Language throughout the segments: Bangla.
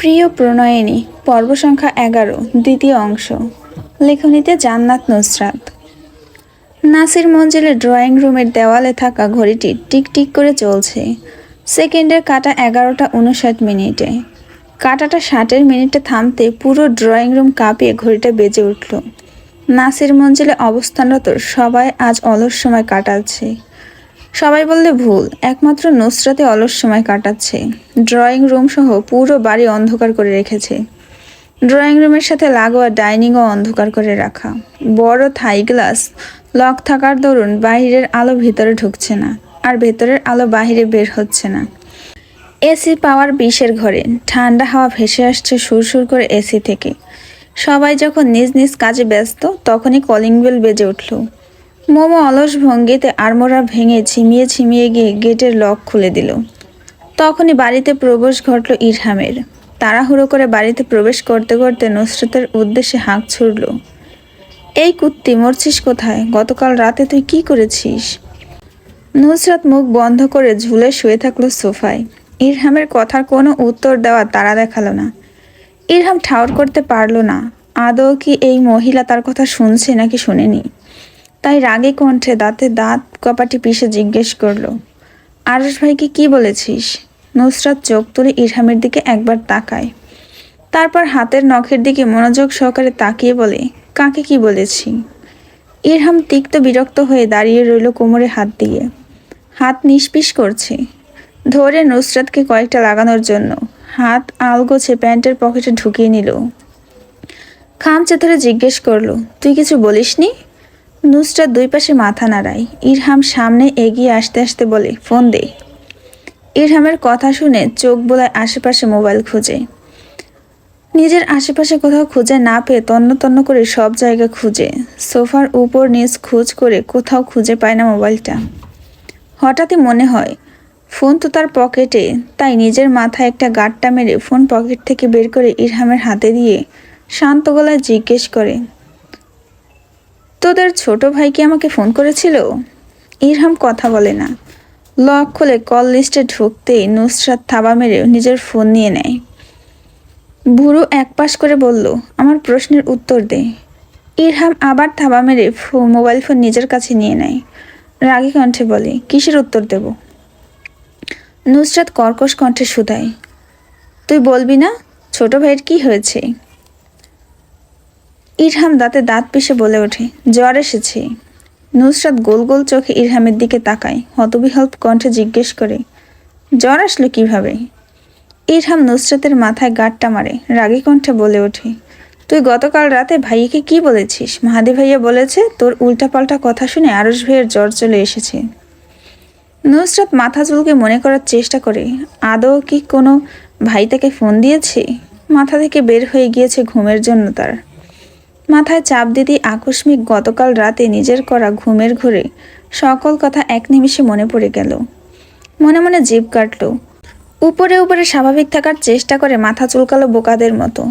প্রিয় প্রণয়িনী, পর্ব সংখ্যা এগারো, দ্বিতীয় অংশ। লেখনীতে জান্নাত নুসরাত। নাসির মঞ্জিলের ড্রয়িং রুমের দেওয়ালে থাকা ঘড়িটি টিকটিক করে চলছে। সেকেন্ডের কাটা এগারোটা উনষাট মিনিটে। কাটাটা ষাটের মিনিটে থামতে পুরো ড্রয়িং রুম কাঁপিয়ে ঘড়িটা বেজে উঠল। নাসির মঞ্জিলে অবস্থানরত সবাই আজ অলস সময় কাটাচ্ছে। সবাই বললে ভুল। একমাত্র নুসরাতে অলস সময় কাটাচ্ছে। ড্রয়িং রুম সহ পুরো বাড়ি অন্ধকার করে রেখেছে। ড্রয়িং রুমের সাথে লাগোয়া ডাইনিংও অন্ধকার করে রাখা। বড় থাই গ্লাস, লক থাকার দরুন বাইরের আলো ভিতরে ঢুকছে না আর ভেতরের আলো বাইরে বের হচ্ছে না। এসি পাওয়ার বিশের ঘরে, ঠান্ডা হাওয়া ভেসে আসছে সুরসুর করে এসি থেকে। সবাই যখন নিজ নিজ কাজে ব্যস্ত, তখনই কলিং বেল বেজে উঠল। মোমো অলস ভঙ্গিতে আড়মোড়া ভেঙে ছিমিয়ে ছিমিয়ে গিয়ে গেটের লক খুলে দিল। তখনই বাড়িতে প্রবেশ ঘটল ইরহামের। তাড়াহুড়ো করে বাড়িতে প্রবেশ করতে করতে নুসরতের উদ্দেশ্যে হাঁক ছুড়ল, এই কুত্তি, মরছিস কোথায়? গতকাল রাতে তুই কি করেছিস? নুসরাত মুখ বন্ধ করে ঝুলে শুয়ে থাকল সোফায়। ইরহামের কথার কোনো উত্তর দেওয়া তারা দেখাল না। ইরহাম ঠাউর করতে পারল না। আদৌ কি এই মহিলা তার কথা শুনছে নাকি শুনেনি? তাই রাগে কণ্ঠে দাঁতে দাঁত কপাটি পিষে জিজ্ঞেস করল আরস ভাইকে কি বলেছিস? নুসরাত চোখ তুলে ইরহামের দিকে একবার তাকায়। তারপর হাতের নখের দিকে মনোযোগ সহকারে তাকিয়ে বলে, কাকে কি বলেছি? ইরহাম তিক্ত বিরক্ত হয়ে দাঁড়িয়ে রইল কোমরে হাত দিয়ে। হাত নিষ্পিস করছে। ধরে নুসরাতকে কয়েকটা লাগানোর জন্য হাত আলগোছে প্যান্টের পকেটে ঢুকিয়ে নিল। খামচে ধরে জিজ্ঞেস করল, তুই কিছু বলিসনি? নুসরাত দুই পাশে মাথা নাড়ায়। ইরহাম সামনে এগিয়ে আসতে আসতে বলে, ফোন দে। ইরহামের কথা শুনে চোখ বোলায় আশেপাশে মোবাইল খুঁজে। নিজের আশেপাশে কোথাও খুঁজে না পেয়ে তন্ন তন্ন করে সব জায়গা খুঁজে। সোফার উপর নিচ খোঁজ করে কোথাও খুঁজে পায় না মোবাইলটা। হঠাৎই মনে হয়, ফোন তো তার পকেটে। তাই নিজের মাথায় একটা গাঁটটা মেরে ফোন পকেট থেকে বের করে ইরহামের হাতে দিয়ে শান্ত গলায় জিজ্ঞেস করে তোদের ছোট ভাই কি আমাকে ফোন করেছিল? ইরহাম কথা বলে না। লক খুলে কল লিস্টে ঢুকতেই নুসরাত থাবা মেরে নিজের ফোন নিয়ে নেয়। বুড়ো এক পাশ করে বলল, আমার প্রশ্নের উত্তর দে। ইরহাম আবার থাবা মেরে মোবাইল ফোন নিজের কাছে নিয়ে নেয়। রাগী কণ্ঠে বলে, কিসের উত্তর দেব? নুসরাত কর্কশ কণ্ঠে শুধায়, তুই বলবি না? ছোট ভাইয়ের কি হয়েছে? ইরহাম দাঁতে দাঁত পিষে বলে ওঠে, জ্বর এসেছে। নুসরাত গোল গোল চোখে ইরহামের দিকে তাকায় হতবিহল্প কণ্ঠে জিজ্ঞেস করে, জ্বর আসলো কীভাবে? ইরহাম নুসরাতের মাথায় গাঁটটা মারে, রাগী কণ্ঠে বলে ওঠে, তুই গতকাল রাতে ভাইয়াকে কি বলেছিস? মাহাদি ভাইয়া বলেছে তোর উল্টাপাল্টা কথা শুনে আরস ভাইয়ের জ্বর চলে এসেছে। নুসরাত মাথা চুলকে মনে করার চেষ্টা করে, আদৌ কি কোনো ভাই তাকে ফোন দিয়েছে? মাথা থেকে বের হয়ে গিয়েছে ঘুমের জন্য তার। মাথায় চাপ দিতেই আকস্মিক গতকাল রাতে নিজের করা ঘুমের ঘোরে সকল কথা এক নিমিষে মনে পড়ে গেল। মনে মনে জিভ কাটল। উপরে উপরে স্বাভাবিক থাকার চেষ্টা করে মাথা চুলকালো বোকাদের মতো।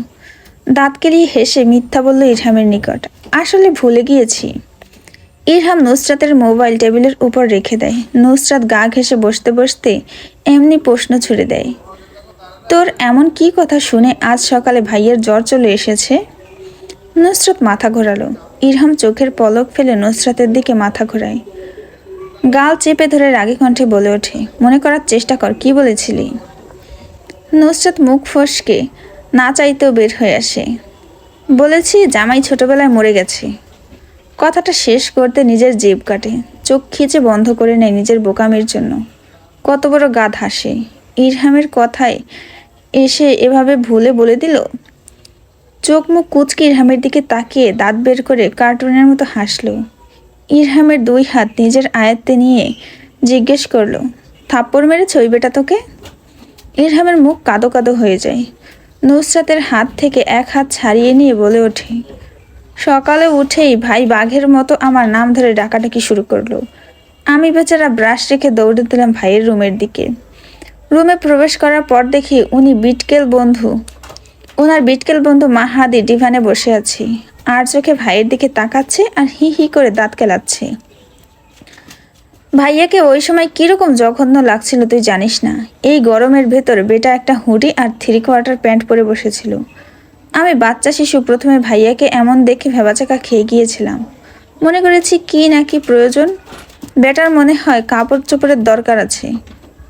দাঁত কেলিয়ে হেসে মিথ্যা বলল ইরহামের নিকট, আসলে ভুলে গিয়েছি। ইরহাম নুসরাতের মোবাইল টেবিলের উপর রেখে দেয়। নুসরাত গা ঘেসে বসতে বসতে এমনি প্রশ্ন ছুড়ে দেয়, তোর এমন কি কথা শুনে আজ সকালে ভাইয়ের জ্বর চলে এসেছে? নুসরাত মাথা ঘোরালো। ইরহাম চোখের পলক ফেলে নুসরাতের দিকে মাথা ঘোরায়। গাল চেপে ধরে রাগী কণ্ঠে বলে ওঠে, মনে করার চেষ্টা কর, কি বলেছিলি? নুসরাত মুখ ফসকে, না চাইতেও বের হয়ে আসে। বলেছি, জামাই ছোটবেলায় মরে গেছে। কথাটা শেষ করতে নিজের জিভ কাটে। চোখ খিচে বন্ধ করে নেয় নিজের বোকামির জন্য। কত বড় গাধ হাসে ইরহামের কথায় এসে এভাবে ভুলে বলে দিল? চোখ মুখ কুচকে ইরহামের দিকে তাকিয়ে দাঁত বের করে কার্টুনের মতো হাসল। ইরহামের দুই হাত নিজের আয়ত্তে নিয়ে জিজ্ঞেস করল, থাপ্পড় মেরে ছই বেটা তোকে? ইরহামের মুখ কাদো কাদো হয়ে যায়। নুসরাতের হাত থেকে এক হাত ছাড়িয়ে নিয়ে বলে ওঠে, সকালে উঠেই ভাই বাঘের মতো আমার নাম ধরে ডাকাডাকি শুরু করল। আমি বেচারা ব্রাশ রেখে দৌড়ে দিলাম ভাইয়ের রুমের দিকে। রুমে প্রবেশ করার পর দেখি উনি বিটকেল বন্ধু। ওনার বিটকেল বন্ধু মাহাদি ডিভানে বসে আছি। আর চোখে ভাইয়ের দিকে তাকাচ্ছে আর হি হি করে দাঁত কেলাচ্ছে। ভাইয়াকে ওই সময় কীরকম জঘন্য লাগছিল তুই জানিস না। এই গরমের ভেতর বেটা একটা হুডি আর থ্রি কোয়ার্টার প্যান্ট পরে বসেছিল। আমি বাচ্চা শিশু প্রথমে ভাইয়াকে এমন দেখে ভেবাচাকা খেয়ে গিয়েছিলাম। মনে করেছি কি না কি প্রয়োজন? বেটার মনে হয় কাপড় চোপড়ের দরকার আছে।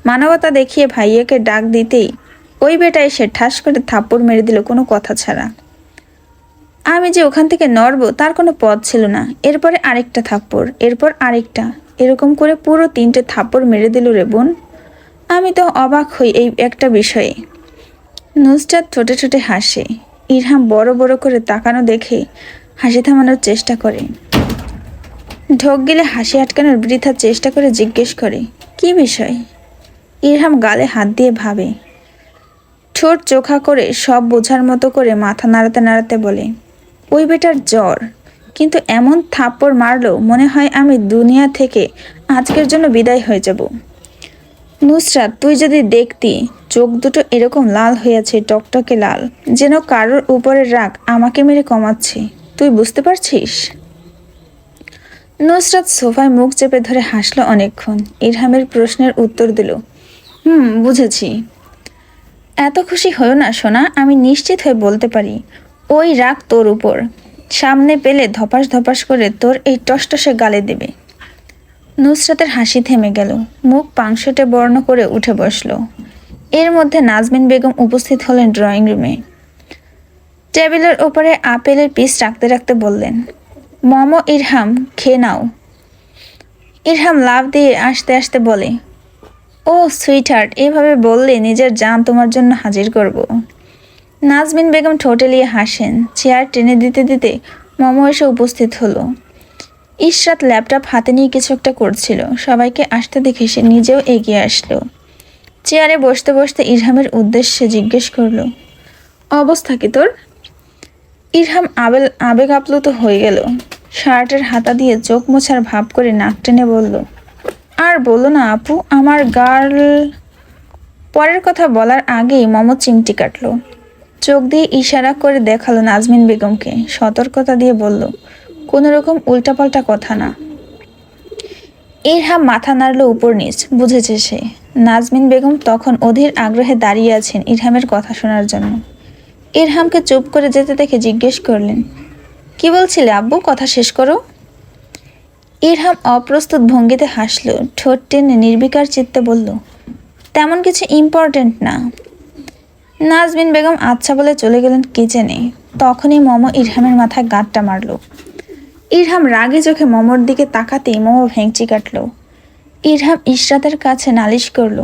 মানবতা দেখিয়ে ভাইয়াকে ডাক দিতেই ওই বেটা এসে ঠাস করে থাপ্পড় মেরে দিল কোনো কথা ছাড়া। আমি যে ওখান থেকে নড়বো তার কোনো পথ ছিল না। এরপরে আরেকটা থাপ্পড়, এরপর আরেকটা। এরকম করে পুরো তিনটে থাপ্পড় মেরে দিল রে বোন। আমি তো অবাক হই এই একটা বিষয়ে। নুসরাত ছোটে ছোটে হাসে। ইরহাম বড় বড় করে তাকানো দেখে হাসি থামানোর চেষ্টা করে। ঢোক গেলে হাসি আটকানোর বৃথা চেষ্টা করে জিজ্ঞেস করে, কি বিষয়? ইরহাম গালে হাত দিয়ে ভাবে ঠোঁট চোখা করে সব বোঝার মতো করে মাথা নাড়াতে নাড়াতে বলে, ওই বেটার জ্বর। কিন্তু এমন থাপ্পড় মারলো মনে হয় আমি দুনিয়া থেকে আজকের জন্য বিদায় হয়ে যাব। নুসরাত, তুই যদি দেখতি চোখ দুটো এরকম লাল হয়েছে টকটকে লাল, যেন কারোর উপরের রাগ আমাকে মেরে কমাচ্ছে। তুই বুঝতে পারছিস? নুসরাত সোফায় মুখ চেপে ধরে হাসলো অনেকক্ষণ। ইরহামের প্রশ্নের উত্তর দিল, হুম, বুঝেছি। এত খুশি হয়েও না, সোনা, আমি নিশ্চিত হয়ে বলতে পারি। ওই রাগ তোর উপর। সামনে পেলে ধপাস ধপাস করে তোর এই টসটসে গালে দেবে। নুসরাতের হাসি থেমে গেল। মুখ পাংশটে বর্ণ করে উঠে বসল। এর মধ্যে নাজমিন বেগম উপস্থিত হলেন ড্রয়িং রুমে। টেবিলের ওপরে আপেলের পিস রাখতে রাখতে বললেন, মম, ইরহাম, খেয়ে নাও। ইরহাম লাভ দিয়ে আসতে আসতে বলে ও সুইটহার্ট এভাবে বললে নিজের জান তোমার জন্য হাজির করব। নাজমিন বেগম ঠোঁটেলিয়ে হাসেন। চেয়ার টেনে দিতে দিতে মম এসে উপস্থিত হলো। ইশরাত ল্যাপটপ হাতে নিয়ে কিছু একটা করছিল। সবাইকে আসতে দেখে সে নিজেও এগিয়ে আসলো। চেয়ারে বসতে বসতে ইরহামের উদ্দেশ্যে জিজ্ঞেস করল, অবস্থা কি তোর? ইরহাম আবেল আবেগ আপ্লুত হয়ে গেল। শার্টের হাতা দিয়ে চোখ মোছার ভাব করে নাক টেনে বলল আর বলো না, আপু, আমার গার্ল পরের কথা বলার আগেই মম চিমটি কাটলো। চোখ দিয়ে ইশারা করে দেখাল নাজমিন বেগমকে, সতর্কতা দিয়ে বলল, কোনো রকম উল্টাপাল্টা কথা না। ইরহাম মাথা নাড়লো উপর নিচ, বুঝেছে সে। নাজমিন বেগম তখন অধীর আগ্রহে দাঁড়িয়ে আছেন ইরহামের কথা শোনার জন্য। ইরহামকে চুপ করে যেতে দেখে জিজ্ঞেস করলেন, কি বলছিলে আব্বু? কথা শেষ করো। ইরহাম অপ্রস্তুত ভঙ্গিতে হাসল। ঠোঁট টেনে নির্বিকার চিত্তে বলল, তেমন কিছু ইম্পর্ট্যান্ট না। নাজমিন বেগম আচ্ছা বলে চলে গেলেন কিচেনে। তখনই মম ইরহামের মাথায় গাঁটটা মারল। ইরহাম রাগে চোখে মমর দিকে তাকাতেই মম ভেঙচি কাটল। ইরহাম ইশরাতের কাছে নালিশ করল,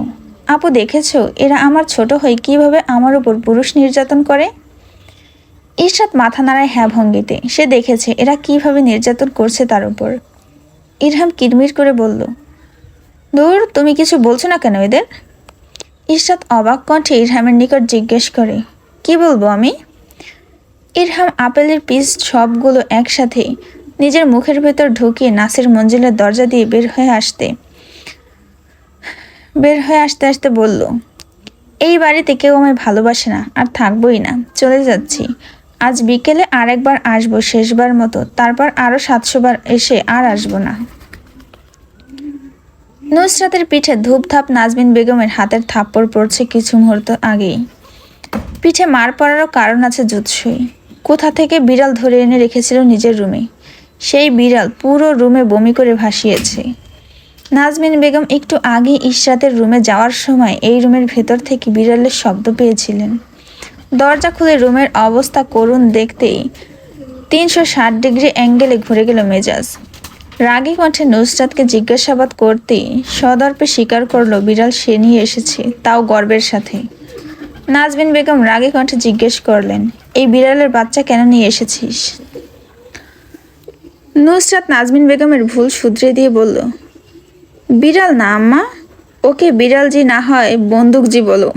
আপু দেখেছ, এরা আমার ছোট হয়ে কীভাবে আমার উপর পুরুষ নির্যাতন করে? ইশরাত মাথা নাড়ায় হ্যাঁ ভঙ্গিতে, সে দেখেছে, এরা কীভাবে নির্যাতন করছে তার উপর। ইরহাম কিরমির করে বলল, দূর, তুমি কিছু বলছো না কেন এদের? ইশরাত অবাক কণ্ঠে ইরহামের নিকট জিজ্ঞেস করে, কি বলব আমি? ইরহাম আপেলের পিস সবগুলো একসাথে নিজের মুখের ভেতর ঢুকিয়ে নাসির মঞ্জিলের দরজা দিয়ে বের হয়ে আসতে, বের হয়ে আসতে আসতে বলল, এই বাড়িতে কেউ আমায় ভালোবাসে না, আর থাকবোই না, চলে যাচ্ছি। আজ বিকেলে আর একবার আসব শেষবার মতো, তারপর আরও সাতশো বার এসে আর আসব না। নুসরাতের পিঠে ধূপধাপ নাজমিন বেগমের হাতের থাপ্পড় পড়ছে কিছু মুহূর্ত আগেই। পিঠে মার পড়ারও কারণ আছে জুৎসই। কোথা থেকে বিড়াল ধরে এনে রেখেছিল নিজের রুমে? সেই বিড়াল পুরো রুমে বমি করে ভাসিয়েছে। নাজমিন বেগম একটু আগে ইশরাতের রুমে যাওয়ার সময় এই রুমের ভেতর থেকে বিড়ালের শব্দ পেয়েছিলেন। দরজা খুলে রুমের অবস্থা করুন দেখতেই তিনশো ষাট ডিগ্রি অ্যাঙ্গেলে ঘুরে গেল মেজাজ। রাগী কণ্ঠে নুসরাতকে জিজ্ঞাসাবাদ করতেই সদর্পে স্বীকার করল, বিড়াল সে নিয়ে এসেছে, তাও গর্বের সাথে। নাজমিন বেগম রাগী কণ্ঠে জিজ্ঞেস করলেন, এই বিড়ালের বাচ্চা কেন নিয়ে এসেছিস? নুসরাত নাজমিন বেগমের ভুল শুধরে দিয়ে বলল, বিড়াল না, আম্মা। ওকে বিড়াল বিড়ালজি না হয় বন্দুকজি বলো।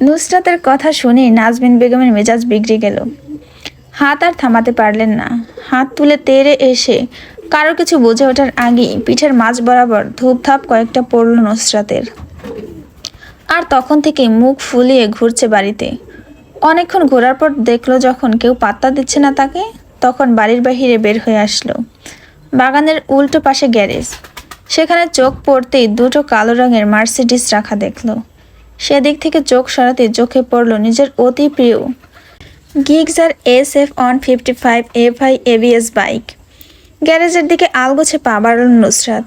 নুসরাতের কথা শুনে নাজমিন বেগমের মেজাজ বিগড়ে গেল। হাত আর থামাতে পারলেন না। হাত তুলে তেড়ে এসে কারও কিছু বুঝে ওঠার আগেই পিঠের মাঝ বরাবর ধূপধাপ কয়েকটা পড়ল নুসরাতের। আর তখন থেকে মুখ ফুলিয়ে ঘুরছে বাড়িতে। অনেকক্ষণ ঘোরার পর দেখল যখন কেউ পাত্তা দিচ্ছে না তাকে, তখন বাড়ির বাহিরে বের হয়ে আসলো। বাগানের উল্টো পাশে গ্যারেজ। সেখানে চোখ পড়তেই দুটো কালো রঙের মার্সিডিস রাখা দেখল। সেদিক থেকে চোখ সরাতে চোখে পড়ল নিজের অতি প্রিয় Gixxer S F one fifty five F I ABS bike. গ্যারেজের দিকে আলগোছে পা বাড়ল নুসরাত।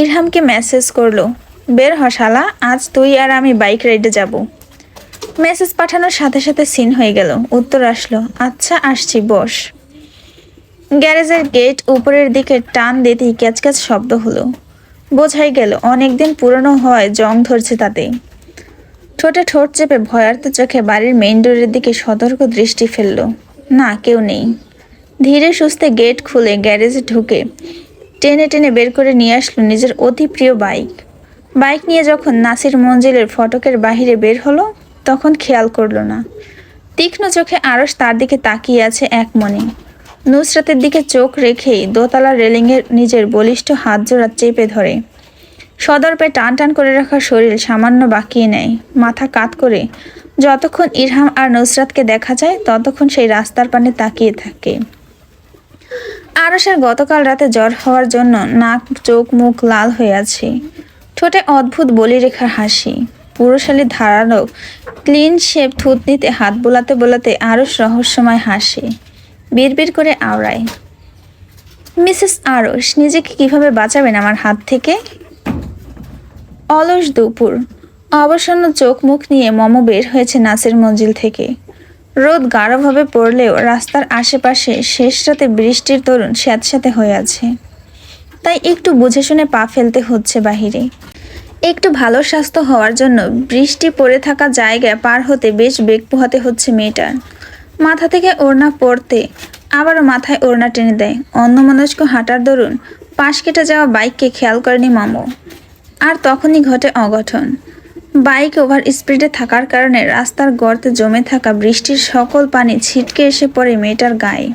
ইরহামকে মেসেজ করল, বের হ শালা, আজ তুই আর আমি বাইক রাইডে যাব। মেসেজ পাঠানোর সাথে সাথে সিন হয়ে গেল, উত্তর আসলো আচ্ছা আসছি, বস। গ্যারেজের গেট উপরের দিকে টান দিতেই ক্যাচক্যাচ শব্দ হলো। বোঝাই গেল, অনেকদিন পুরনো হওয়ায় জং ধরছে তাতে। ঠোঁটে ঠোঁট চেপে ভয়ার্ত চোখে বাড়ির মেইন ডোরের দিকে সতর্ক দৃষ্টি ফেলল। না, কেউ নেই। ধীরে সুস্থে গেট খুলে গ্যারেজে ঢুকে টেনে টেনে বের করে নিয়ে আসলো নিজের অতি প্রিয় বাইক বাইক নিয়ে যখন নাসির মঞ্জিলের ফটকের বাহিরে বের হলো, তখন খেয়াল করল না। তীক্ষ্ণ চোখে আরস তার দিকে তাকিয়ে আছে এক মনে। নুসরাতের দিকে চোখ রেখেই দোতলা রেলিংয়ের নিজের বলিষ্ঠ হাত জোড়া চেপে ধরে। সদর্পে টান টান করে রাখা শরীর সামান্য বাকিয়ে নেয়। মাথা কাত করে যতক্ষণ ইরহাম আর নুসরাতকে দেখা যায়, ততক্ষণ সেই রাস্তার পানে তাকিয়ে থাকে। আরসের গতকাল রাতে জ্বর হওয়ার জন্য নাক, চোখ, মুখ লাল হয়ে আছে। ঠোঁটে অদ্ভুত বলি রেখার হাসি। পুরুষালী ধারালো, ক্লিন শেপ থুতনিতে হাত বোলাতে বোলাতে আরস রহস্যময় হাসে। বিড়বিড় করে আওড়ায়, মিসেস আরস নিজেকে কীভাবে বাঁচাবেন আমার হাত থেকে? অলস দুপুর। অবসন্ন চোখ মুখ নিয়ে মম বের হয়েছে নাসের মঞ্জিল থেকে। রোদ গাঢ়ভাবে পড়লেও রাস্তার আশেপাশে শেষ রাতে বৃষ্টির তরুণ স্যাঁতস্যাঁতে হয়ে আছে। তাই একটু বুঝে শুনে পা ফেলতে হচ্ছে বাহিরে। একটু ভালো স্বাস্থ্য হওয়ার জন্য বৃষ্টি পড়ে থাকা জায়গায় পার হতে বেশ বেগ পোহাতে হচ্ছে মেয়েটার। মাথা থেকে ওড়না পড়তে আবারও মাথায় ওড়না টেনে দেয়। অন্যমনস্ক হাঁটার দরুন পাশ কেটে যাওয়া বাইককে খেয়াল করেনি মামু। আর তখনই ঘটে অঘটন। বাইক ওভার স্পিডে থাকার কারণে রাস্তার গর্তে জমে থাকা বৃষ্টির সকল পানি ছিটকে এসে পড়ে মেয়েটার গায়ে।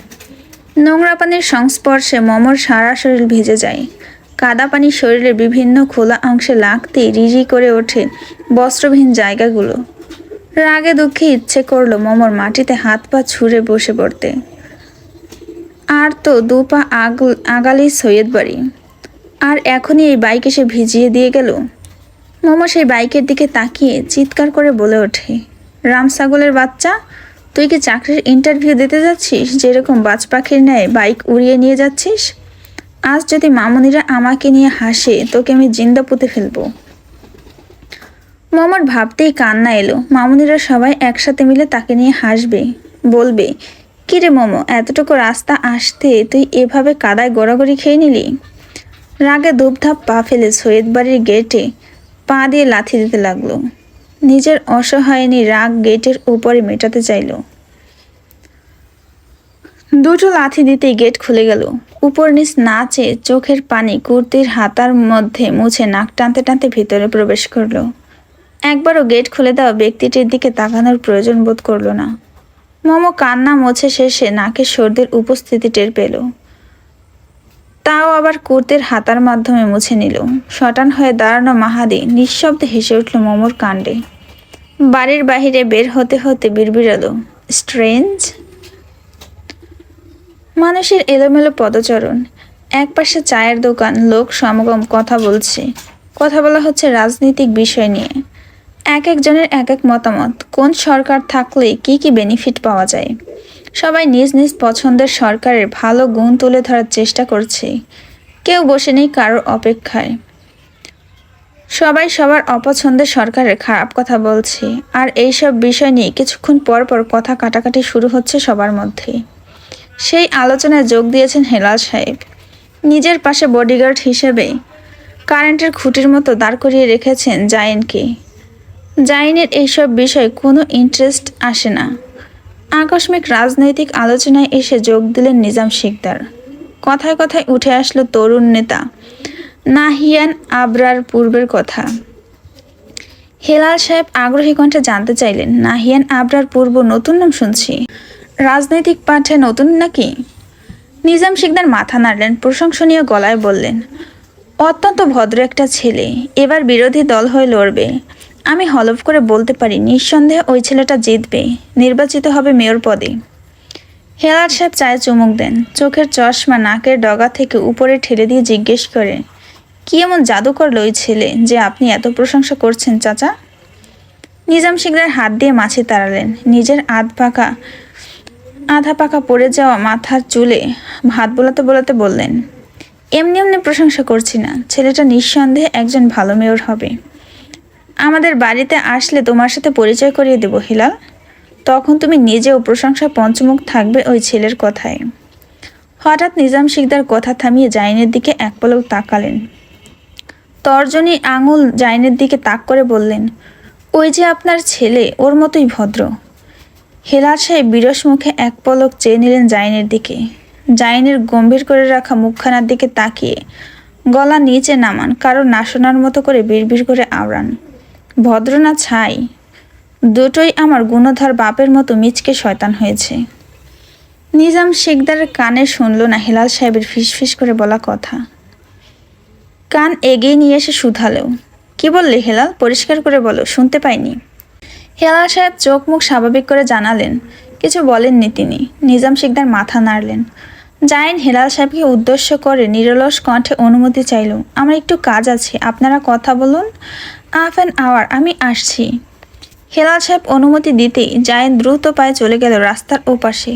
নোংরা পানির সংস্পর্শে মমর সারা শরীর ভিজে যায়। কাদা পানি শরীরের বিভিন্ন খোলা অংশে লাগতেই রিজি করে ওঠে বস্ত্রবিহীন জায়গাগুলো। রাগে দুঃখে ইচ্ছে করল মমর মাটিতে হাত পা ছুঁড়ে বসে পড়তে। আর তো দু পা আগ আগালি সৈয়দ বাড়ি। আর এখনই এই বাইক এসে ভিজিয়ে দিয়ে গেল। মোমো সেই বাইকের দিকে তাকিয়ে চিৎকার করে বলে ওঠে, রাম ছাগলের বাচ্চা, তুই কি চাকরির ইন্টারভিউ দিতে যাচ্ছিস? যেরকম বাজ পাখির ন্যায় বাইক উড়িয়ে নিয়ে যাচ্ছিস? আজ যদি মামুনিরা আমাকে নিয়ে হাসে, তোকে আমি জিন্দা পুঁতে ফেলব। মোমোর ভাবতেই কান্না এলো। মামুনিরা সবাই একসাথে মিলে তাকে নিয়ে হাসবে, বলবে কিরে মোমো, এতটুকু রাস্তা আসতে তুই এভাবে কাদায় গড়াগড়ি খেয়ে নিলি? রাগে ধূপধাপ পা ফেলে সৈয়দ বাড়ির গেটে পা দিয়ে লাথি দিতে লাগল। নিজের অসহায়নী রাগ গেটের উপরে মেটাতে চাইল। দুটো লাথি দিতেই গেট খুলে গেল। উপর নিচ নাচে চোখের পানি কুর্তির হাতার মধ্যে মুছে নাক টানতে টানতে ভিতরে প্রবেশ করল। একবারও গেট খুলে দেওয়া ব্যক্তিটির দিকে তাকানোর প্রয়োজন বোধ করল না। মোমো কান্না মোছে শেষে নাকে সর্দির উপস্থিতি টের পেল। তাও আবার কুর্তির হাতার মাধ্যমে মুছে নিল। শটান হয়ে দাঁড়ানো মাহাদি নিঃশব্দে হেসে উঠল মোমোর কাণ্ডে। বাড়ির বাহিরে বের হতে হতে বিড়বিড়ালো। স্ট্রেঞ্জ? মানুষের এলোমেলো পদচরণ। একপাশে চায়ের দোকান, লোক সমাগম, কথা বলছে। কথা বলা হচ্ছে রাজনৈতিক বিষয় নিয়ে। এক একজনের এক এক মতামত। কোন সরকার থাকলে কি কি বেনিফিট পাওয়া যায়? সবাই নিজ নিজ পছন্দের সরকারের ভালো গুণ তুলে ধরার চেষ্টা করছে। কেউ বসে নেই কারোর অপেক্ষায়। সবাই সবার অপছন্দের সরকারের খারাপ কথা বলছে। আর এইসব বিষয় নিয়ে কিছুক্ষণ পর পর কথা কাটাকাটি শুরু হচ্ছে সবার মধ্যে। সেই আলোচনায় যোগ দিয়েছেন হেলাল সাহেব। নিজের পাশে বডিগার্ড হিসেবে কারেন্টের খুঁটির মতো দাঁড় করিয়ে রেখেছেন জায়েনকে জাইনের এইসব বিষয় কোনো ইন্টারেস্ট আসে না। আকস্মিক রাজনৈতিক আলোচনায় এসে যোগ দিলেন নিজাম শিকদার। কথায় কথায় উঠে আসলো তরুণ নেতা নাহিয়ান আবরার পূর্বের কথা। হেলাল সাহেব আগ্রহী কণ্ঠে জানতে চাইলেন, নাহিয়ান আবরার পূর্ব নতুন নাম শুনছি। রাজনৈতিক পাঠে নতুন নাকি? নিজাম শিকদার মাথা নাড়লেন, প্রশংসনীয় গলায় বললেন, অত্যন্ত ভদ্র একটা ছেলে, এবার বিরোধী দল হয়ে লড়বে। আমি হলফ করে বলতে পারি, নিঃসন্দেহে ওই ছেলেটা জিতবে। নির্বাচিত হবে মেয়র পদে। হেলাল সাহেব চায়ে চুমুক দেন। চোখের চশমা নাকের ডগা থেকে উপরে ঠেলে দিয়ে জিজ্ঞেস করে, কি এমন জাদু করল ওই ছেলে যে আপনি এত প্রশংসা করছেন, চাচা? নিজাম শিকদার হাত দিয়ে মাছি তাড়ালেন। নিজের আধ পাকা আধা পাকা পড়ে যাওয়া মাথার চুলে হাত বোলাতে বোলাতে বললেন, এমনি এমনি প্রশংসা করছি না। ছেলেটা নিঃসন্দেহে একজন ভালো মেয়র হবে। আমাদের বাড়িতে আসলে তোমার সাথে পরিচয় করিয়ে দেবো, হিলাল। তখন তুমি নিজেও প্রশংসা পঞ্চমুখ থাকবে ওই ছেলের কথায়। হঠাৎ নিজাম শিকদার কথা থামিয়ে জাইনের দিকে এক পলক তাকালেন। তর্জনী আঙুল জাইনের দিকে তাক করে বললেন, ওই যে আপনার ছেলে, ওর মতোই ভদ্র। হেলাল সাহেব বিরস মুখে এক পলক চেয়ে নিলেন জাইনের দিকে। জাইনের গম্ভীর করে রাখা মুখখানার দিকে তাকিয়ে গলা নিচে নামান কারও না শোনার মতো করে বিড়বিড় করে আওড়ান। ভদ্র না ছাই, দুটোই আমার গুণধর বাপের মতো মিচকে শয়তান হয়েছে। নিজাম শেখদারের কানে শুনল না হেলাল সাহেবের ফিসফিস করে বলা কথা। কান এগিয়ে নিয়ে এসে শুধালো। কি বললে হেলাল? পরিষ্কার করে বলো, শুনতে পাইনি। হেলাল সাহেব চোখ মুখ স্বাভাবিক করে জানালেন, কিছু বলেননি তিনি। নিজাম শিকদার মাথা নাড়লেন। জাইন হেলাল সাহেবকে উদ্দেশ্য করে নিরলস কণ্ঠে অনুমতি চাইল, আমার একটু কাজ আছে, আপনারা কথা বলুন। হাফ অ্যান আওয়ার আমি আসছি। হেলাল সাহেব অনুমতি দিতেই জাইন দ্রুত পায়ে চলে গেল রাস্তার ওপাশে।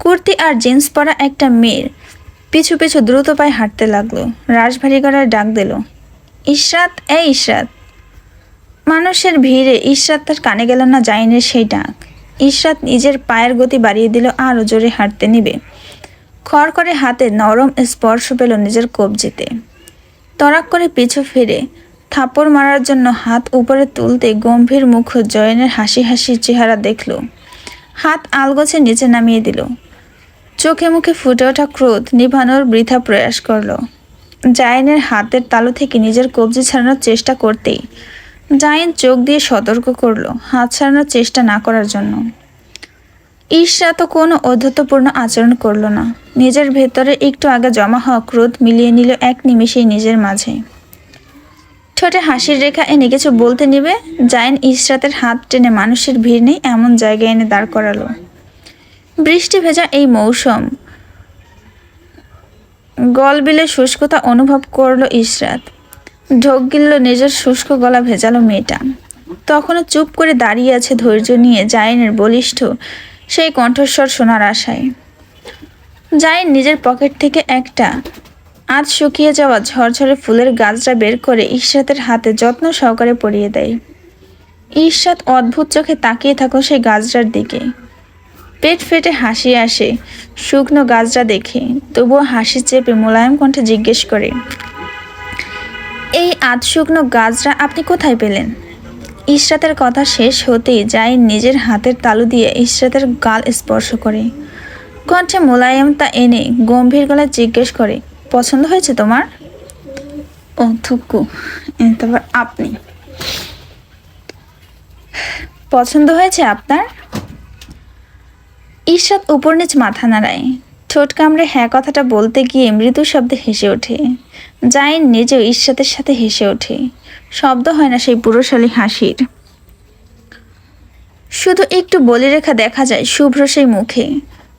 কুর্তি আর জিন্স পরা একটা মেয়ের পিছু পিছু দ্রুত পায়ে হাঁটতে লাগল। গলায় ডাক দিল, ইশরাত এ ইশরাত। মানুষের ভিড়ে ইশরাত তার কানে গেল না জাইনের সেই ডাক। ইশরাত নিজের পায়ের গতি বাড়িয়ে দিল আরও জোরে হাঁটতে নিবে। খড় করে হাতে নরম স্পর্শ পেল নিজের কবজিতে। তরাক করে পিছু ফিরে থাপড় মারার জন্য হাত উপরে তুলতে গম্ভীর মুখ জয়নের হাসি হাসি চেহারা দেখল। হাত আলগোছে নিচে নামিয়ে দিল। চোখে মুখে ফুটে ওঠা ক্রোধ নিভানোর বৃথা প্রয়াস করল। জাইনের হাতের তালু থেকে নিজের কবজি ছাড়ানোর চেষ্টা করতেই জাইন চোখ দিয়ে সতর্ক করল হাত ছাড়ানোর চেষ্টা না করার জন্য। ঈর্ষা তো কোনো অধ্যত্বপূর্ণ আচরণ করল না। নিজের ভেতরে একটু আগে জমা হওয়া ক্রোধ মিলিয়ে নিল এক নিমিষেই নিজের মাঝে। ঠোঁটে হাসির রেখা এনে কিছু বলতে নিবে? জাইন ইশরাতের হাত টেনে মানুষের ভিড় নেই, এমন জায়গায় এনে দাঁড় করালো। বৃষ্টি ভেজা এই মৌসুম। গলবিলে শুষ্কতা অনুভব করল ইশরাত। ঢোক গিলল নিজের শুষ্ক গলা ভেজালো মেয়েটা। তখনও চুপ করে দাঁড়িয়ে আছে ধৈর্য নিয়ে জাইনের বলিষ্ঠ, সেই কণ্ঠস্বর শোনার আশায়। জাইন নিজের পকেট থেকে একটা আজ শুকিয়ে যাওয়া ঝরঝরে ফুলের গাছটা বের করে ইশরাতের হাতে যত্ন সহকারে পরিয়ে দেয়। ঈর্ষাদ অদ্ভুত চোখে তাকিয়ে থাকো সেই গাছটার দিকে। পেট ফেটে হাসি আসে। শুকনো গাছটা দেখে তবুও হাসি চেপে মোলায়েম কণ্ঠে জিজ্ঞেস করে, এই আধ শুকনো গাছটা আপনি কোথায় পেলেন? ইশরাতের কথা শেষ হতেই যাই নিজের হাতের তালু দিয়ে ইশরাতের গাল স্পর্শ করে। কণ্ঠে মোলায়েমতা এনে গম্ভীর গলায় জিজ্ঞেস করে পছন্দ হয়েছে তোমার? ও থুকু। তারপর আপনি। পছন্দ হয়েছে আপনার? ঈর্ষাদ উপর নিচ মাথা নাড়ায়। ঠোঁট কামড়ে হ্যাঁ কথাটা বলতে গিয়ে মৃদু শব্দে হেসে ওঠে। জাইন নিজেও ঈর্ষাদের সাথে হেসে ওঠে। শব্দ হয় না সেই পুরুষালী হাসির। শুধু একটু বলি রেখা দেখা যায় শুভ্র সেই মুখে।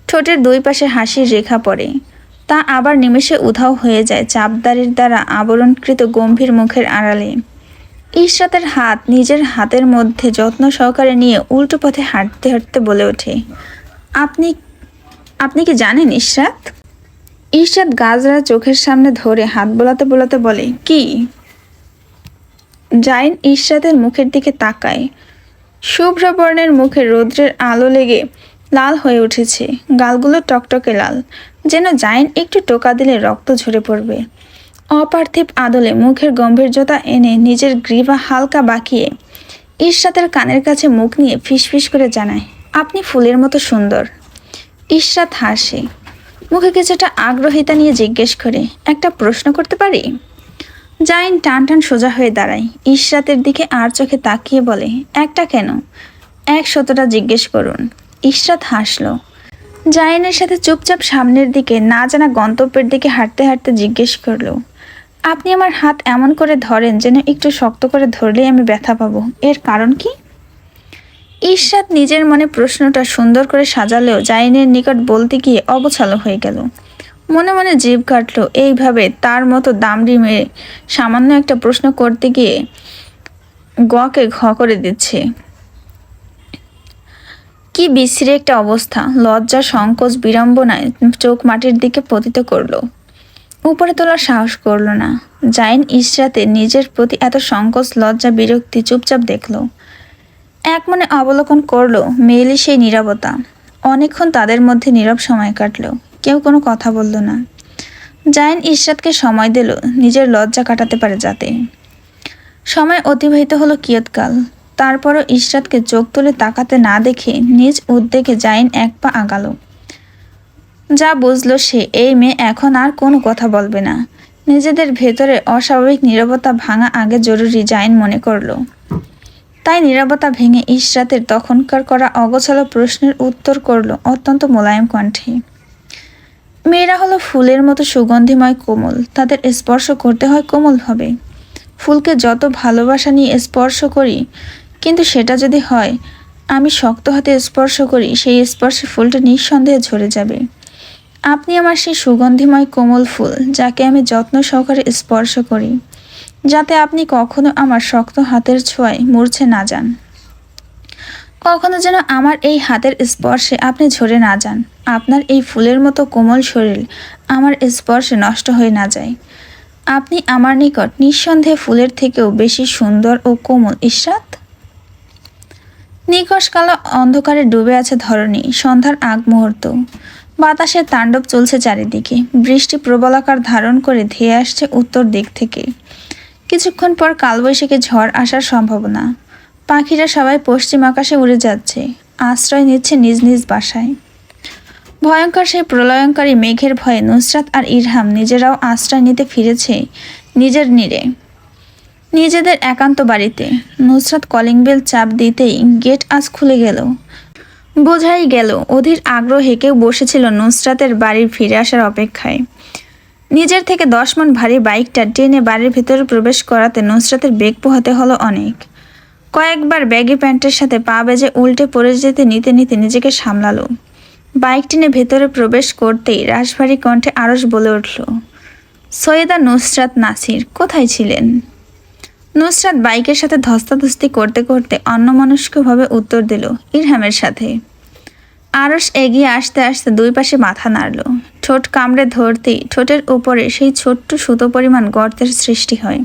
ঠোঁটের দুই পাশে হাসির রেখা পড়ে। তা আবার নিমেষে উধাও হয়ে যায় চাপদারির দ্বারা আবরণকৃত গম্ভীর মুখের আড়ালে। ইশরাতের হাত নিজের হাতের মধ্যে যত্ন সহকারে নিয়ে উল্টো পথে হাঁটতে হাঁটতে বলে ওঠে, আপনি আপনি কি জানেন ইশরাত? ইশরাত গাজরা চোখের সামনে ধরে হাত বোলাতে বোলাতে বলে, কি? জাইন ইশরাতের মুখের দিকে তাকায়। শুভ্র বর্ণের মুখে রৌদ্রের আলো লেগে লাল হয়ে উঠেছে, গালগুলো টকটকে লাল। যেন জাইন একটু টোকা দিলে রক্ত ঝরে পড়বে। অপার্থিব আদলে মুখের গম্ভীর্যতা এনে নিজের গ্রীবা হালকা বাঁকিয়ে ইশরাতের কানের কাছে মুখ নিয়ে ফিসফিস করে জানায়, আপনি ফুলের মতো সুন্দর। ইশরাত হাসে, মুখে কিছুটা আগ্রহিতা নিয়ে জিজ্ঞেস করে, একটা প্রশ্ন করতে পারি? জাইন টান টান সোজা হয়ে দাঁড়ায় ইশরাতের দিকে আর চোখে তাকিয়ে বলে, একটা কেন? এক শতটা জিজ্ঞেস করুন। ইশরাত হাসলো জাইনের সাথে চুপচাপ সামনের দিকে, না জানা গন্তব্যের দিকে হাঁটতে হাঁটতে জিজ্ঞেস করল, আপনি আমার হাত এমন করে ধরেন যেন একটু শক্ত করে ধরলেই আমি ব্যথা পাবো। এর কারণ কি? ঈর্ষাদ নিজের মনে প্রশ্নটা সুন্দর করে সাজালেও জাইনের নিকট বলতে গিয়ে অবছালো হয়ে গেল। মনে মনে জিভ কাটলো, এইভাবে তার মতো দামড়ি মেরে সামান্য একটা প্রশ্ন করতে গিয়ে গকে ঘ করে দিচ্ছে। কি বিশ্রী একটা অবস্থা। লজ্জা, সংকোচ, বিড়ম্বনায় চোখ মাটির দিকে পতিত করল। উপরে তোলার সাহস করল না। জাইন ইশরাতে নিজের প্রতি এত সংকোচ, লজ্জা, বিরক্তি চুপচাপ দেখল। এক মনে অবলোকন করল, মেয়েলি সেই নীরবতা। অনেকক্ষণ তাদের মধ্যে নীরব সময় কাটল। কেউ কোনো কথা বলল না। জাইন ইশরাতকে সময় দিল নিজের লজ্জা কাটাতে পারে যাতে। সময় অতিবাহিত হলো কিয়ৎকাল। তারপরও ইশরাতকে চোখ তুলে তাকাতে না দেখে নিজ উদ্বেগে জাইন এক পা আগালো। যা বুঝলো সে, এই মেয়ে এখন আর কোনো কথা বলবে না। নিজেদের ভেতরে অস্বাভাবিক নীরবতা ভাঙা আগে জরুরি, জাইন মনে করল। তাই নীরবতা ভেঙে ইশরাতের তখনকার করা অগোছালো প্রশ্নের উত্তর করল অত্যন্ত মোলায়েম কণ্ঠে। মেয়েরা হলো ফুলের মতো সুগন্ধিময় কোমল, তাদের স্পর্শ করতে হয় কোমলভাবে। ফুলকে যত ভালোবাসা নিয়ে স্পর্শ করি কিন্তু সেটা যদি হয়, আমি শক্ত হাতে স্পর্শ করি, সেই স্পর্শে ফুলটা নিঃসন্দেহে ঝরে যাবে। আপনি আমার সেই সুগন্ধিময় কোমল ফুল, যাকে আমি যত্ন সহকারে স্পর্শ করি, যাতে আপনি কখনো আমার শক্ত হাতের ছোঁয়ায় মূর্ছে না যান। কখনো যেন আমার এই হাতের স্পর্শে আপনি ঝরে না যান। আপনার এই ফুলের মতো কোমল শরীর আমার স্পর্শে নষ্ট হয়ে না যায়। আপনি আমার নিকট নিঃসন্দেহে ফুলের থেকেও বেশি সুন্দর ও কোমল ইশরাত। নিকশ কালো অন্ধকারে ডুবে আছে ধরণী, সন্ধ্যার আগ মুহূর্ত। বাতাসের তাণ্ডব চলছে চারিদিকে, বৃষ্টি প্রবলাকার ধারণ করে ধেয়ে আসছে উত্তর দিক থেকে। কিছুক্ষণ পর কালবৈশাখী ঝড় আসার সম্ভাবনা। পাখিরা সবাই পশ্চিম আকাশে উড়ে যাচ্ছে, আশ্রয় নিচ্ছে নিজ নিজ বাসায়। ভয়ঙ্কর সেই প্রলয়ঙ্কারী মেঘের ভয়ে নুসরাত আর ইরহাম নিজেরাও আশ্রয় নিতে ফিরেছে নিজের নীড়ে। নিজেদের একান্ত বাড়িতে। নুসরাত কলিং বেল চাপ দিতেই গেট আজ খুলে গেল। বোঝাই গেল, অধীর আগ্রহে কেউ বসেছিল নুসরাতের বাড়ির ফিরে আসার অপেক্ষায়। নিজের থেকে দশ মন ভারী বাইকটা টেনে বাড়ির ভেতরে প্রবেশ করাতে নুসরাতের বেগ পোহাতে হলো অনেক। কয়েকবার ব্যাগি প্যান্টের সাথে পা বেজে উল্টে পড়ে যেতে নিতে নিতে নিজেকে সামলালো। বাইক টেনে ভেতরে প্রবেশ করতেই রাশভারী কণ্ঠে আরস বলে উঠল, সৈয়দা নুসরাত নাসির, কোথায় ছিলেন? নুসরাত বাইকের সাথে ধস্তাধস্তি করতে করতে অন্যমনস্কভাবে উত্তর দিল ইরহামের সাথে। আরস এগিয়ে আসতে আসতে দুই পাশে মাথা নাড়ল। ঠোঁট কামড়ে ধরতেই ঠোঁটের উপরে সেই ছোট্ট সুতো পরিমাণ গর্তের সৃষ্টি হয়।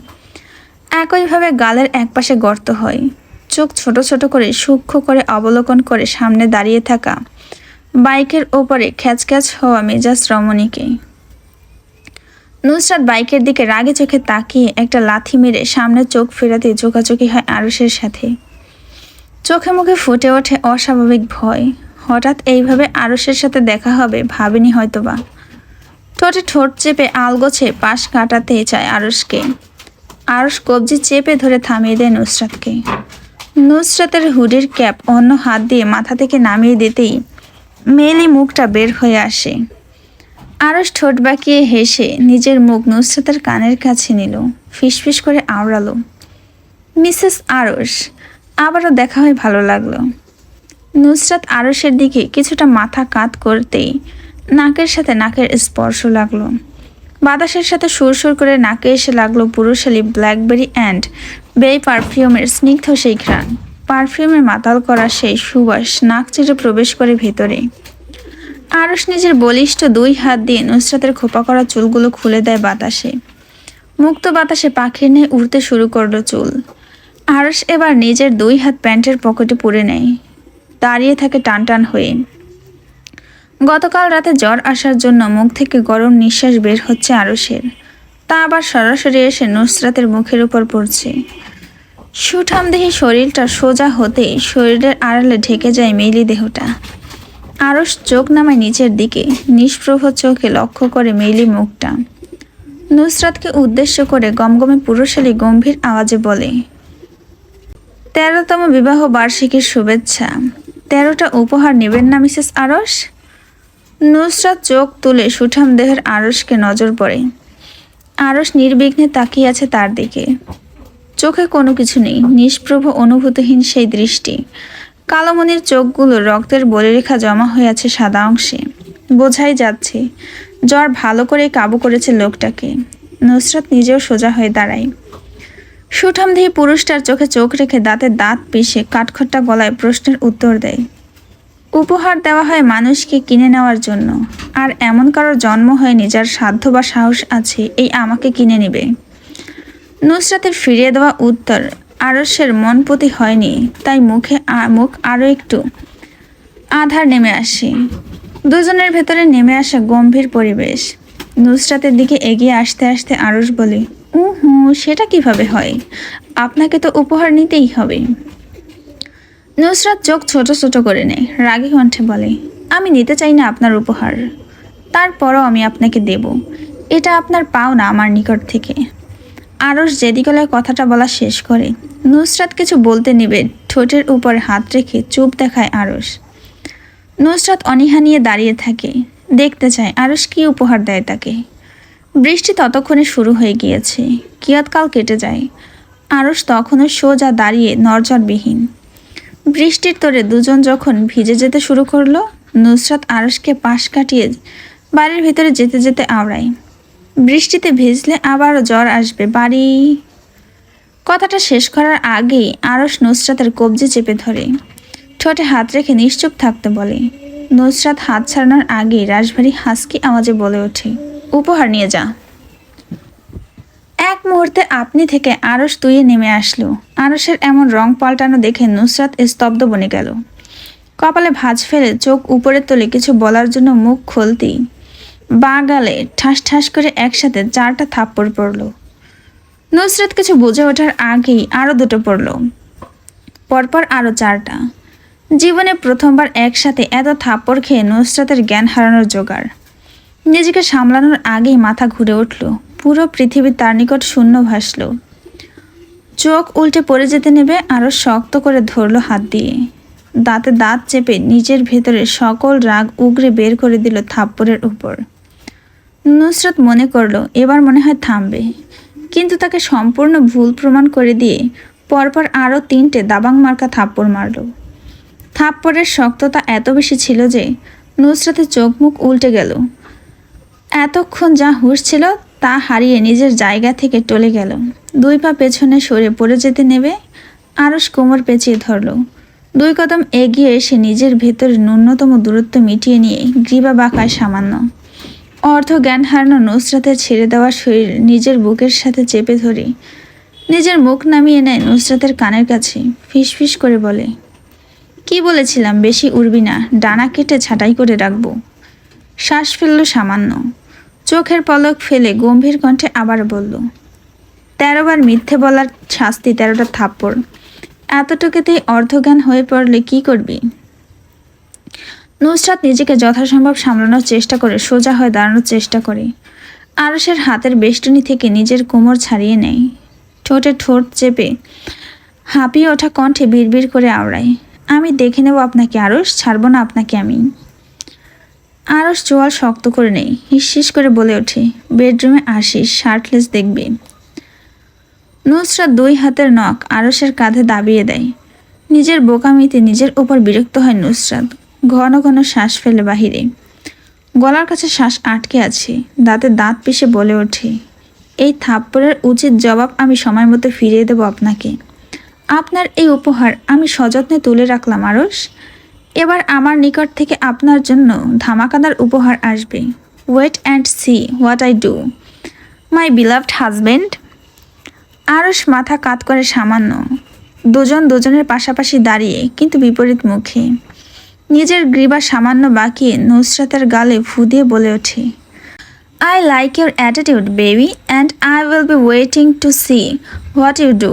একইভাবে গালের একপাশে গর্ত হয়। চোখ ছোট ছোট করে সূক্ষ্ম করে অবলোকন করে সামনে দাঁড়িয়ে থাকা বাইকের ওপরে খ্যাচখ্যাচ হওয়া মেজাজ রমণীকে। নুসরাত বাইকের দিকে রাগে চোখে তাকিয়ে একটা লাথি মেরে সামনে চোখ ফেরাতে চোখাচোখি হয় আরসের সাথে। চোখে মুখে ফুটে ওঠে অস্বাভাবিক ভয়। হঠাৎ এইভাবে আরসের সাথে দেখা হবে ভাবেনি হয়তোবা। ঠোঁটে ঠোঁট চেপে আলগোছে পাশ কাটাতে চায় আরসকে আরস কবজি চেপে ধরে থামিয়ে দেয় নুসরাতকে। নুসরাতের হুডির ক্যাপ অন্য হাত দিয়ে মাথা থেকে নামিয়ে দিতেই মেলি মুখটা বের হয়ে আসে। আরস ঠোঁট বাঁকিয়ে হেসে নিজের মুখ নুসরাতের কানের কাছে নিল, ফিসফিস করে আওড়ালো। মিসেস আরস আবারও দেখা হয় ভালো লাগল। নুসরাত আরসের দিকে কিছুটা মাথা কাত করতেই নাকের সাথে নাকের স্পর্শ লাগল। বাতাসের সাথে সুর সুর করে নাকে এসে লাগল পুরুষালি ব্ল্যাকবেরি অ্যান্ড বেই পারফিউমের স্নিগ্ধ সেই ঘ্রাণ। পারফিউমের মাতাল করা সেই সুবাস নাক চেটে প্রবেশ করে ভেতরে। আরস নিজের বলিষ্ঠ দুই হাত দিয়ে নুসরাতের খোপা করা চুলগুলো খুলে দেয় বাতাসে। মুক্ত বাতাসে পাখির নিয়ে উড়তে শুরু করল চুল। আরস এবার নিজের দুই হাত প্যান্টের পকেটে পুরে নেয়। দাঁড়িয়ে থাকে টান টান হয়ে। গতকাল রাতে জ্বর আসার জন্য মুখ থেকে গরম নিঃশ্বাস বের হচ্ছে আরসের তা আবার সরাসরি এসে নুসরাতের মুখের উপর পড়ছে। সুঠামদেহী শরীরটা সোজা হতে শরীরের আড়ালে ঢেকে যায় মেলি দেহটা। আরস চোখ নামায় নিচের দিকে, নিষ্প্রভ চোখে লক্ষ্য করে মেলি মুখটা। নুসরাতকে উদ্দেশ্য করে গমগমে পুরুষালী গম্ভীর আওয়াজে বলে, তেরোতম বিবাহ বার্ষিকীর শুভেচ্ছা। তেরোটা উপহার নেবেন না, মিসেস আরস নুসরাত চোখ তুলে সুঠাম দেহের আরসকে নজর পড়ে। আরস নির্বিঘ্নে তাকিয়ে আছে তার দিকে। চোখে কোনো কিছু নেই, নিষ্প্রভ, অনুভূতিহীন সেই দৃষ্টি। কালোমনির চোখগুলো রক্তের বলিরেখা জমা হয়ে আছে সাদা অংশে। বোঝাই যাচ্ছে, জ্বর ভালো করে কাবু করেছে লোকটাকে। নুসরাত নিজেও সোজা হয়ে দাঁড়ায়। সুঠামদেহী পুরুষটার চোখে চোখ রেখে দাঁতে দাঁত পিষে কাঠখট্টা গলায় প্রশ্নের উত্তর দেয়। উপহার দেওয়া হয় মানুষকে কিনে নেওয়ার জন্য, আর এমন কারোর জন্ম হয়নি যার সাধ্য বা সাহস আছে এই আমাকে কিনে নেবে। নুসরাতের ফিরিয়ে দেওয়া উত্তর আরসের মনপতি হয়নি, তাই মুখে মুখ আরও একটু। আধার নেমে আসে। দুজনের ভেতরে নেমে আসা গম্ভীর পরিবেশ। নুসরাতের দিকে এগিয়ে আসতে আসতে আরস বলে, উহু, সেটা কীভাবে হয়? আপনাকে তো উপহার নিতেই হবে। নুসরাত চোখ ছোট ছোট করে নেয়, রাগী কণ্ঠে বলে, আমি নিতে চাই না আপনার উপহার। তারপরও আমি আপনাকে দেব। এটা আপনার পাও না আমার নিকট থেকে। আরস যেদিকলায় কথাটা বলা শেষ করে নুসরাত কিছু বলতে নিবে, ঠোঁটের উপর হাত রেখে চুপ দেখায় আরস নুসরাত অনীহা নিয়ে দাঁড়িয়ে থাকে, দেখতে চায় আরস কি উপহার দেয় তাকে। বৃষ্টি ততক্ষণে শুরু হয়ে গিয়েছে, কিয়ৎকাল কেটে যায়। আরস তখনও সোজা দাঁড়িয়ে নরজরবিহীন বৃষ্টির তোরে দুজন যখন ভিজে যেতে শুরু করল, নুসরাত আরসকে পাশ কাটিয়ে বাড়ির ভিতরে যেতে যেতে আওড়ায়। বৃষ্টিতে ভিজলে আবারও জ্বর আসবে, বাড়ি কথাটা শেষ করার আগেই আরস নুসরাতের কবজি চেপে ধরে। ঠোঁটে হাত রেখে নিশ্চুপ থাকতে বলে। নুসরাত হাত ছাড়ানোর আগেই রাশভারী হাসকি আওয়াজে বলে ওঠে, উপহার নিয়ে যা। এক মুহূর্তে আপনি থেকে আরস তুইয়ে নেমে আসলো। আরসের এমন রং পাল্টানো দেখে নুসরাত স্তব্ধ বনে গেল। কপালে ভাঁজ ফেলে চোখ উপরে তোলে কিছু বলার জন্য মুখ খুলতেই বা গালে ঠাস ঠাস করে একসাথে চারটা থাপ্পড় পড়ল। নুসরাত কিছু বুঝে ওঠার আগেই আরও দুটো পড়ল। পরপর আরও চারটা। জীবনে প্রথমবার একসাথে এত থাপ্পড় খেয়ে নুসরাতের জ্ঞান হারানোর জোগাড়। নিজেকে সামলানোর আগেই মাথা ঘুরে উঠল। পুরো পৃথিবী তার নিকট শূন্য ভাসল। চোখ উল্টে পড়ে যেতে নেবে আরও শক্ত করে ধরলো হাত দিয়ে। দাঁতে দাঁত চেপে নিজের ভেতরে সকল রাগ উগরে বের করে দিল থাপ্পড়ের উপর। নুসরত মনে করল, এবার মনে হয় থামবে। কিন্তু তাকে সম্পূর্ণ ভুল প্রমাণ করে দিয়ে পরপর আরও তিনটে দাবাং মার্কা থাপ্পড় মারল। থাপ্পড়ের শক্ততা এত বেশি ছিল যে নুসরাতের চোখ মুখ উল্টে গেল। এতক্ষণ যা হুঁশ ছিল তা হারিয়ে নিজের জায়গা থেকে টলে গেল। দুই পা পেছনে সরে পড়ে যেতে নেবে আরস কোমর পেঁচিয়ে ধরল। দুই কদম এগিয়ে এসে নিজের ভেতরে ন্যূনতম দূরত্ব মিটিয়ে নিয়ে গ্রীবা বাঁকায় সামান্য অর্ধ জ্ঞান হারানো নুসরাতের ছেড়ে দেওয়া শরীর নিজের বুকের সাথে চেপে ধরি। নিজের মুখ নামিয়ে নেয় নুসরাতের কানের কাছে। ফিসফিস করে বলে, কি বলেছিলাম, বেশি উড়বি না। ডানা কেটে ছাঁটাই করে রাখব। শ্বাস ফেলল সামান্য। চোখের পলক ফেলে গম্ভীর কণ্ঠে আবার বলল তেরোবার মিথ্যে বলার শাস্তি তেরোটা থাপ্পড়। এতটুকুতেই অর্ধজ্ঞান হয়ে পড়লে কি করবি? নুসরাত নিজেকে যথাসম্ভব সামলানোর চেষ্টা করে, সোজা হয়ে দাঁড়ানোর চেষ্টা করে। আরসের হাতের বেষ্টনী থেকে নিজের কোমর ছাড়িয়ে নেয়। ঠোঁটে ঠোঁট চেপে হাঁপিয়ে ওঠা কণ্ঠে বিড়বিড় করে আওড়ায়, আমি দেখে নেব আপনাকে আরস ছাড়বো না আপনাকে আমি। আরস চোয়াল শক্ত করে নেই হিস করে বলে ওঠে, বেডরুমে আসিস, শার্টলেস দেখবে। নুসরাত দুই হাতের নখ আরসের কাঁধে দাবিয়ে দেয়। নিজের বোকামিতে নিজের উপর বিরক্ত হয় নুসরাত। ঘন ঘন শ্বাস ফেলে বাহিরে। গলার কাছে শ্বাস আটকে আছে, দাঁতে দাঁত পিষে বলে ওঠে, এই থাপ্পড়ের উচিত জবাব আমি সময় মতো ফিরিয়ে দেব আপনাকে। আপনার এই উপহার আমি সযত্নে তুলে রাখলাম আরস এবার আমার নিকট থেকে আপনার জন্য ধামাকাদার উপহার আসবে। Wait and see what I do my beloved husband আরস মাথা কাত করে সামান্য, দুজন দুজনের পাশাপাশি দাঁড়িয়ে, কিন্তু বিপরীত মুখে। নিজের গ্রীবা সামান্য বাকি নুসরাতের গালে ফু দিয়ে বলে ওঠে I like your attitude baby and I will be waiting to see what you do